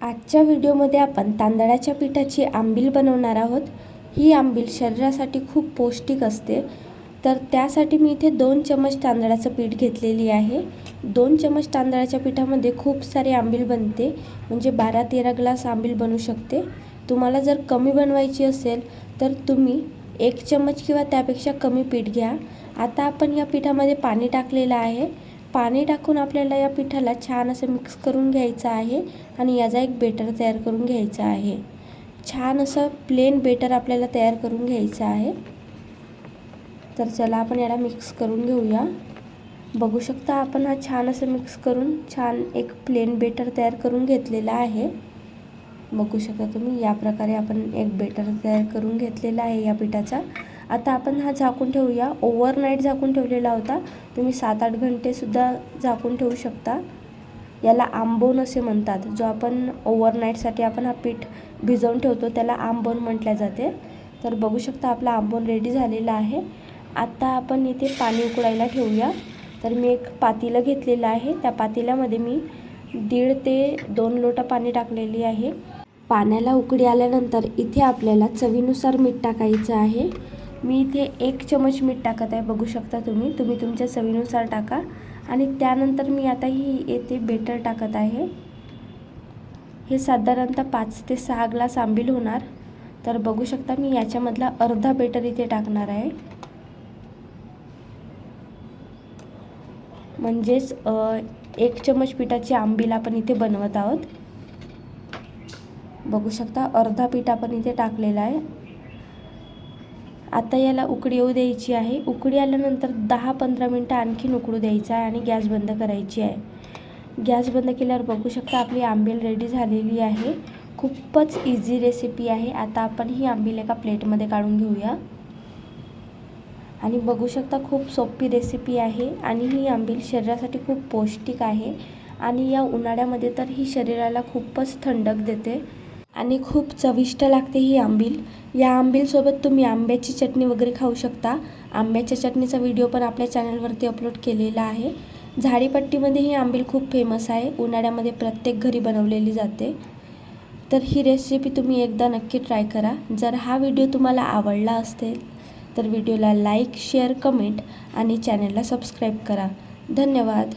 आजच्या व्हिडिओमध्ये आपण तांदळाच्या पिठाची आंबील बनवणार आहोत. ही आंबील शरीरासाठी खूप पौष्टिक असते. तर त्यासाठी मी इथे दोन चमच तांदळाचं पीठ घेतलेली आहे. दोन चमच तांदळाच्या पिठामध्ये खूप सारी आंबील बनते. म्हणजे बारा तेरा ग्लास आंबील बनू शकते. तुम्हाला जर कमी बनवायची असेल तर तुम्ही एक चमच किंवा त्यापेक्षा कमी पीठ घ्या. आता आपण या पिठामध्ये पाणी टाकलेलं आहे. पाणी टाकून आपल्याला या पिठाला छान असं मिक्स करून घ्यायचं आहे आणि याचा एक बेटर तयार करून घ्यायचा आहे. छान असं प्लेन बेटर आपल्याला तयार करून घ्यायचं आहे. तर चला आपण याला मिक्स करून घेऊया. बघू शकता आपण हा छान असं मिक्स करून छान एक प्लेन बेटर तयार करून घेतलेला आहे. बघू शकता तुम्ही या प्रकारे आपण एक बेटर तयार करून घेतलेला आहे या पिठाचा. आता आपण हा झाकून ठेवूया. ओव्हरनाईट झाकून ठेवलेला होता. तुम्ही सात आठ घंटेसुद्धा झाकून ठेवू शकता. याला आंबोन असे म्हणतात. जो आपण ओव्हरनाईटसाठी आपण हा पीठ भिजवून ठेवतो त्याला आंबोन म्हटल्या जाते. तर बघू शकता आपला आंबोन रेडी झालेला आहे. आता आपण इथे पाणी उकळायला ठेवूया. तर मी एक पातेलं घेतलेलं आहे. त्या पातेल्यामध्ये मी दीड ते दोन लोटा पाणी टाकलेली आहे. पाण्याला उकडी आल्यानंतर इथे आपल्याला चवीनुसार मीठ टाकायचं आहे. मी इथे एक चमच मीठ टाकत आहे बघू शकता तुम्ही. तुम्ही तुमच्या चवीनुसार टाका. आणि त्यानंतर मी आता ही येथे बेटर टाकत आहे. हे साधारणतः पाच ते सहा ग्लास आंबील होणार. तर बघू शकता मी याच्यामधला अर्धा बेटर इथे टाकणार आहे. म्हणजेच एक चमच पिठाची आंबील आपण इथे बनवत आहोत. बघू शकता अर्धा पीठ आपण इथे टाकलेला आहे. आता याला उकडी येऊ द्यायची आहे. उकडी आल्यानंतर दहा पंधरा मिनटं आणखीन उकडू द्यायचं आहे आणि गॅस बंद करायची आहे. गॅस बंद केल्यावर बघू शकता आपली आंबील रेडी झालेली आहे. खूपच इझी रेसिपी आहे. आता आपण ही आंबील एका प्लेटमध्ये काढून घेऊया. आणि बघू शकता खूप सोपी रेसिपी आहे आणि ही आंबील शरीरासाठी खूप पौष्टिक आहे. आणि या उन्हाळ्यामध्ये तर ही शरीराला खूपच थंडक देते. आणि खूप चविष्ट लागते ही आंबील. या आंबीलसोबत तुम्ही आंब्याची चटणी वगैरे खाऊ शकता. आंब्याच्या चटणीचा व्हिडिओ पण आपल्या चॅनलवरती अपलोड केलेला आहे. झाडीपट्टीमध्ये ही आंबील खूप फेमस आहे. उन्हाळ्यामध्ये प्रत्येक घरी बनवलेली जाते. तर ही रेसिपी तुम्ही एकदा नक्की ट्राय करा. जर हा व्हिडिओ तुम्हाला आवडला असेल तर व्हिडिओला लाईक शेअर कमेंट आणि चॅनलला सबस्क्राईब करा. धन्यवाद.